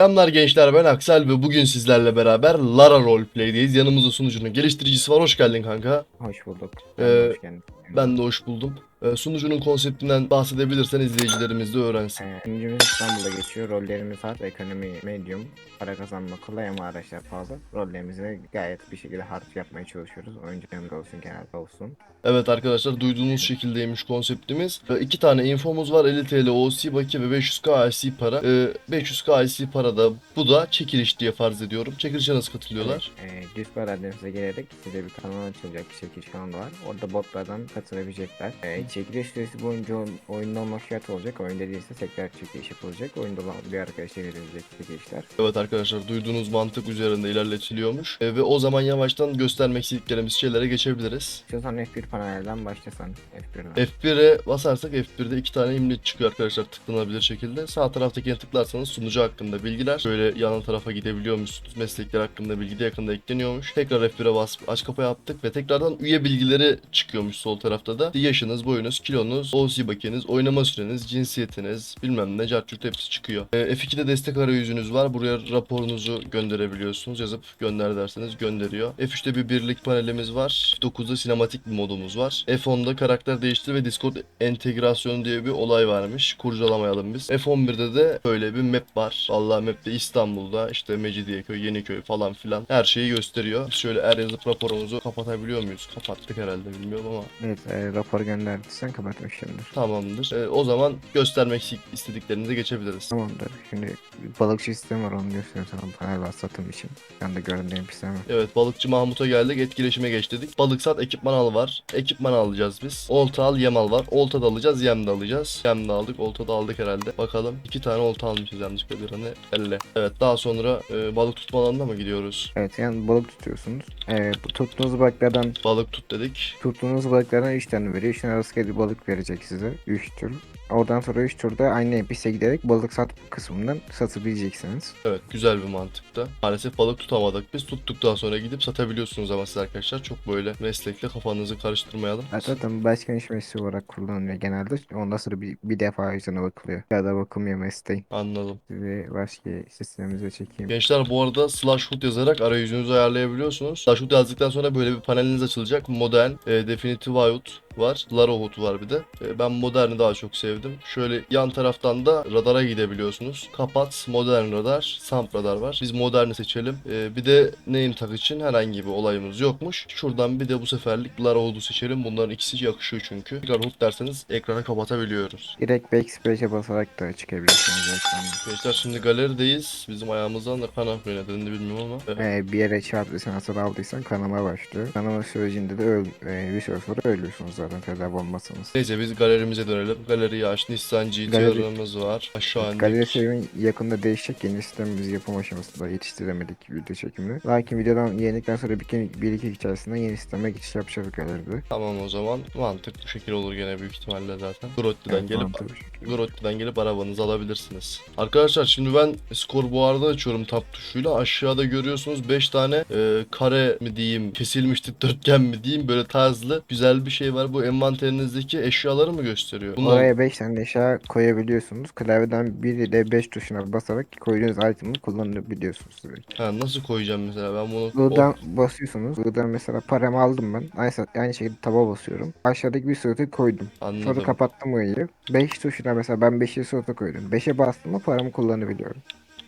Selamlar gençler ben Aksel ve bugün sizlerle beraber Lara Roleplay'deyiz. Yanımızda sunucunun geliştiricisi var. Hoş geldin kanka. Hoş bulduk. Ee, Hoş geldin. Ben de hoş buldum. Ee, sunucunun konseptinden bahsedebilirsen izleyicilerimiz de öğrensin. Ee, Sunucumuz İstanbul'da geçiyor. Rollerimiz hard, ekonomi medium. Para kazanma kolay ama araçlar pahalı. Rollerimizi gayet bir şekilde hard yapmaya çalışıyoruz. Oyuncu ömrü olsun, genelde olsun. Evet arkadaşlar duyduğunuz şekildeymiş konseptimiz. Ee, iki tane infomuz var. 50 TL OC baki ve 500k IC para. Ee, 500k IC para da bu da çekiliş diye farz ediyorum. Çekilişe nasıl katılıyorlar? Ee, düz para adresinize gelerek size bir kanal açılacak. Bir çekiliş kanalı var. Orada botlardan katılabilecekler. Ee, çekiliş süresi boyunca oyun- oyunda olmak şart olacak. Oyunda değilse tekrar çekiliş yapılacak. Oyunda olan bir arkadaşa verilecek çekilişler. Evet arkadaşlar duyduğunuz mantık üzerinde ilerletiliyormuş. Ee, ve o zaman yavaştan göstermek istediklerimiz şeylere geçebiliriz. İstiyorsan F1 panelden başlasan. F1'den. F1'e basarsak F1'de iki tane imlet çıkıyor arkadaşlar tıklanabilir şekilde. Sağ taraftakine tıklarsanız sunucu hakkında bilgiler. Şöyle yan tarafa gidebiliyormuşsunuz. Meslekler hakkında bilgi de yakında ekleniyormuş. Tekrar F1'e bas aç kapa yaptık ve tekrardan üye bilgileri çıkıyormuş sol tarafta da. Yaşınız, boyunuz, kilonuz, OC bakiyeniz, oynama süreniz, cinsiyetiniz, bilmem ne, cartçurt hepsi çıkıyor. Ee, F2'de destek arayüzünüz var. Buraya raporunuzu gönderebiliyorsunuz. Yazıp gönder derseniz gönderiyor. F3'te bir birlik panelimiz var. F9'da sinematik bir modumuz var. F10'da karakter değiştir ve Discord entegrasyonu diye bir olay varmış. Kurcalamayalım biz. F11'de de böyle bir map var. Vallahi map'te İstanbul'da işte Mecidiyeköy, Yeniköy falan filan her şeyi gösteriyor. Şöyle er yazıp raporumuzu kapatabiliyor muyuz? Kapattık herhalde bilmiyorum ama Evet, e, rapor gönderdiysen kapatmışımdır. tamamdır. Ee, o zaman göstermek istediklerinize geçebiliriz. Tamamdır. Şimdi balıkçı sistemi var onu göstereyim sana panel var satım için. Ben de gördüğüm sistemi. Evet balıkçı Mahmut'a geldik etkileşime geç dedik. Balık sat ekipman al var. Ekipman alacağız biz. Olta al yem al var. Olta da alacağız yem de alacağız. Yem de aldık olta da aldık herhalde. Bakalım. iki tane olta almışız yanlışlıkla bir hani elle. Evet daha sonra e, balık tutma alanına mı gidiyoruz? Evet yani balık tutuyorsunuz. E, bu tuttuğunuz balıklardan Balık tut dedik. tuttuğunuz balıklardan 3 tane veriyor. 3 tane rastgele bir balık verecek size. 3 tür. Oradan sonra 3 turda aynı NPC'ye giderek balık sat kısmından satabileceksiniz. Evet güzel bir mantıkta. Maalesef balık tutamadık biz. Tuttuktan sonra gidip satabiliyorsunuz ama siz arkadaşlar. Çok böyle meslekle kafanızı karıştırmayalım. Zaten başkan iş mesleği olarak kullanılıyor genelde. Ondan sonra bir, bir defa yüzüne bakılıyor. Ya da bakılmıyor mesleğin. Anladım. Sizi başka sistemimize çekeyim. Gençler bu arada slash hood yazarak arayüzünüzü ayarlayabiliyorsunuz. Slash hood yazdıktan sonra böyle bir paneliniz açılacak. Modern, e, Definitive HUD var. Lara HUD var bir de. E, ben Modern'i daha çok sevdim. Şöyle yan taraftan da radara gidebiliyorsunuz. Kapat, Modern radar, Samp radar var. Biz Modern'i seçelim. E, bir de name tag için herhangi bir olayımız yokmuş. Şuradan bir de bu seferlik Lara HUD'u seçelim. Bunların ikisi yakışıyor çünkü. HUD derseniz ekranı kapatabiliyoruz. Direkt backspace'e basarak da çıkabilirsiniz. Gençler şimdi galerideyiz. Bizim ayağımızdan da kan akmıyor nedenini bilmiyorum ama. Ee, bir yere çarptıysan hasar aldıysan kanama başlıyor. Kanama sürecinde de öl, e, bir süre ölüyorsunuz zaten tedavi olmazsanız. Neyse biz galerimize dönelim. Galeriyi aç. Nissan GTR'ımız var. Aşağı indik. Galeri sevimin yakında değişecek yeni sistemimiz yapım aşamasında yetiştiremedik video çekimini. Lakin videodan yenildikten sonra bir, bir iki içerisinde yeni sisteme geçiş yapacağız galeride. Tamam o zaman mantık bu şekil olur gene büyük ihtimalle zaten. Grotti'den Evet, gelip mantıklı. Grotti'den gelip arabanızı alabilirsiniz. Arkadaşlar şimdi ben skor buharda açıyorum tab tuşuyla. Aşağıda görüyorsunuz 5 tane e, kare mi diyeyim, kesilmiş dikdörtgen mi diyeyim böyle tarzlı güzel bir şey var. Bu envanterinizdeki eşyaları mı gösteriyor? Bunlar Oraya 5 tane eşya koyabiliyorsunuz. Klavyeden 1 ile 5 tuşuna basarak koyduğunuz item'ı kullanabiliyorsunuz direkt. ha, nasıl koyacağım mesela ben bunu Buradan basıyorsunuz. Buradan mesela paramı aldım ben. Aynı, aynı şekilde taba basıyorum. Aşağıdaki bir slota koydum. anladım. Sonra kapattım burayı. 5 tuşuna mesela ben 5'i slota koydum. 5'e bastım mı paramı kullanabiliyorum.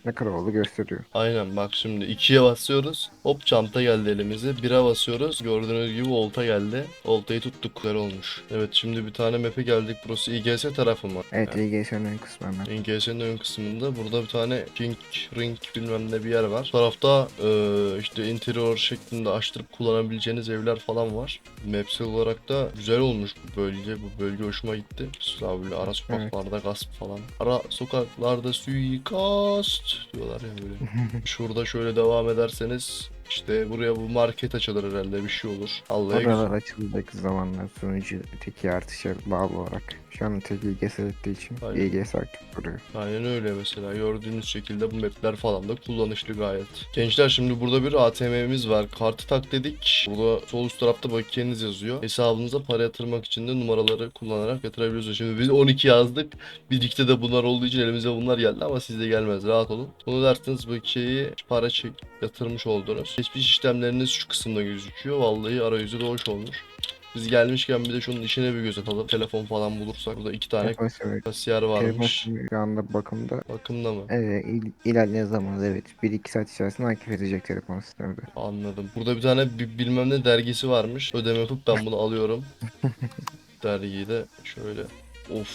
Ne kadar oldu gösteriyor. Aynen bak şimdi 2'ye basıyoruz. Hop çanta geldi elimize. 1'e basıyoruz. Gördüğünüz gibi olta geldi. Oltayı tuttuk. Güzel olmuş. Evet şimdi bir tane map'e geldik. Burası İGS tarafı mı? Evet İGS'nin ön kısmı hemen. İGS'nin ön kısmında burada bir tane King Ring bilmem ne bir yer var. Bu tarafta eee, işte interior şeklinde açtırıp kullanabileceğiniz evler falan var. Mapsel olarak da güzel olmuş bu bölge. Bu bölge hoşuma gitti. Mesela böyle ara sokaklarda gasp falan. Ara sokaklarda suikast diyorlar ya böyle. Şurada şöyle devam ederseniz İşte buraya bu market açılır herhalde bir şey olur. Allah'a Oralar açılacak zamanlar sunucu teki artışa bağlı olarak. Şu an tek İGS ettiği için Aynen. İGS aktif duruyor. Aynen öyle mesela gördüğünüz şekilde bu mapler falan da kullanışlı gayet. Gençler şimdi burada bir ATM'miz var. Kartı tak dedik. Burada sol üst tarafta bakiyeniz yazıyor. Hesabınıza para yatırmak için de numaraları kullanarak yatırabiliyorsunuz. Şimdi biz 12 yazdık. Birlikte de bunlar olduğu için elimize bunlar geldi ama sizde gelmez. Rahat olun. Bunu derseniz bakiyeyi para çek yatırmış oldunuz. Geçmiş işlemleriniz şu kısımda gözüküyor. Vallahi arayüzü de hoş olmuş. Biz gelmişken bir de şunun işine bir göz atalım. Telefon falan bulursak. Burada iki tane Telefon kasiyer telefon varmış. simi şu anda bakımda. Bakımda mı? Evet il, ilerleyen zamanlarda evet 1-2 saat içerisinde aktif edecek telefon sistemde. Anladım. Burada bir tane bi- bilmem ne dergisi varmış. Ödeme yapıp ben bunu alıyorum. Dergiyi de şöyle. Of.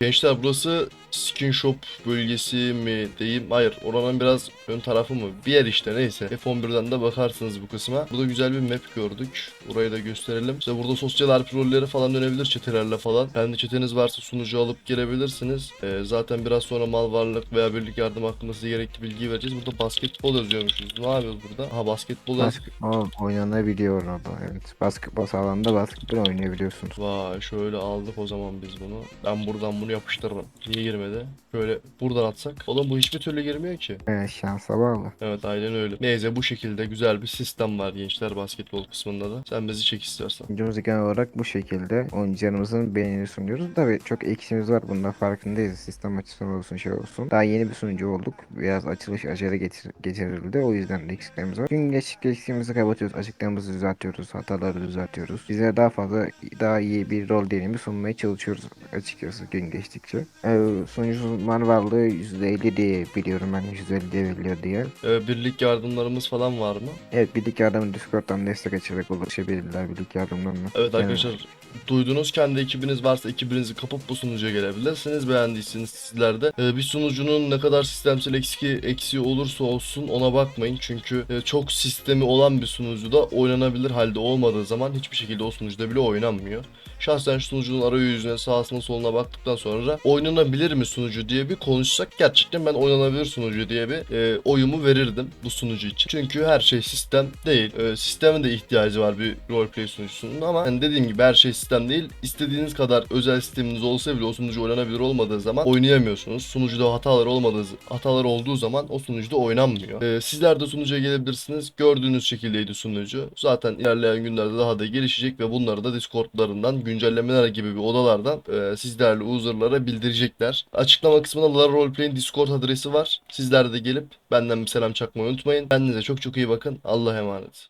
Gençler burası Skin Shop bölgesi mi diyeyim? Hayır. Oranın biraz ön tarafı mı? Bir yer işte neyse. F11'den de bakarsınız bu kısma. Burada güzel bir map gördük. Burayı da gösterelim. İşte burada sosyal RP rolleri falan dönebilir çetelerle falan. Kendi çeteniz varsa sunucu alıp gelebilirsiniz. Ee, zaten biraz sonra mal varlık veya birlik yardım hakkında size gerekli bilgi vereceğiz. Burada basketbol yazıyormuşuz. Ne yapıyoruz burada? Ha basketbol yaz. Basketbol oynanabiliyor orada evet. Basketbol sahasında basketbol oynayabiliyorsunuz. Vay şöyle aldık o zaman biz bunu. Ben buradan bunu yapıştırırım. Niye girmedi? Şöyle buradan atsak. Oğlum bu hiçbir türlü girmiyor ki. Evet şansa bağlı. Evet aynen öyle. Neyse bu şekilde güzel bir sistem var gençler basketbol kısmında da. Sen bizi çek istersen. Videomuz genel olarak bu şekilde oyuncularımızın beğenini sunuyoruz. Tabii çok eksimiz var bundan farkındayız. Sistem açısından olsun şey olsun. Daha yeni bir sunucu olduk. Biraz açılış acele getir getirildi. O yüzden de eksiklerimiz var. Gün geçtikçe eksiğimizi kapatıyoruz. Açıklarımızı düzeltiyoruz. Hataları düzeltiyoruz. Bize daha fazla daha iyi bir rol deneyimi sunmaya çalışıyoruz açıkçası gün geçtikçe. Ee, sunucumuzun varlığı %50 diye biliyorum ben %50 diye veriliyor diye. Ee, birlik yardımlarımız falan var mı? Evet birlik yardımı Discord'dan destek açarak ulaşabilirler birlik yardımlarına. Evet arkadaşlar duydunuz kendi ekibiniz varsa ekibinizi kapıp bu sunucuya gelebilirsiniz. Beğendiyseniz sizler de e, bir sunucunun ne kadar sistemsel eksi eksiği olursa olsun ona bakmayın. Çünkü e, çok sistemi olan bir sunucuda oynanabilir halde olmadığı zaman hiçbir şekilde o sunucuda bile oynanmıyor. Şahsen sunucunun arayüzüne sağsına soluna baktıktan sonra oynanabilir mi sunucu diye bir konuşsak gerçekten ben oynanabilir sunucu diye bir e, oyumu verirdim bu sunucu için. Çünkü her şey sistem değil. E, sistemin de ihtiyacı var bir roleplay sunucusunun ama hani dediğim gibi her şey sistem değil. İstediğiniz kadar özel sisteminiz olsa bile o sunucu oynanabilir olmadığı zaman oynayamıyorsunuz. Sunucuda hatalar olmadığı hatalar olduğu zaman o sunucuda oynanmıyor. E, sizler de sunucuya gelebilirsiniz. Gördüğünüz şekildeydi sunucu. Zaten ilerleyen günlerde daha da gelişecek ve bunları da Discord'larından güncellemeler gibi bir odalardan e, sizlerle user'lara bildirecekler. Açıklama kısmında Lara Roleplay'in Discord adresi var. Sizler de gelip benden bir selam çakmayı unutmayın. Kendinize çok çok iyi bakın. Allah'a emanet.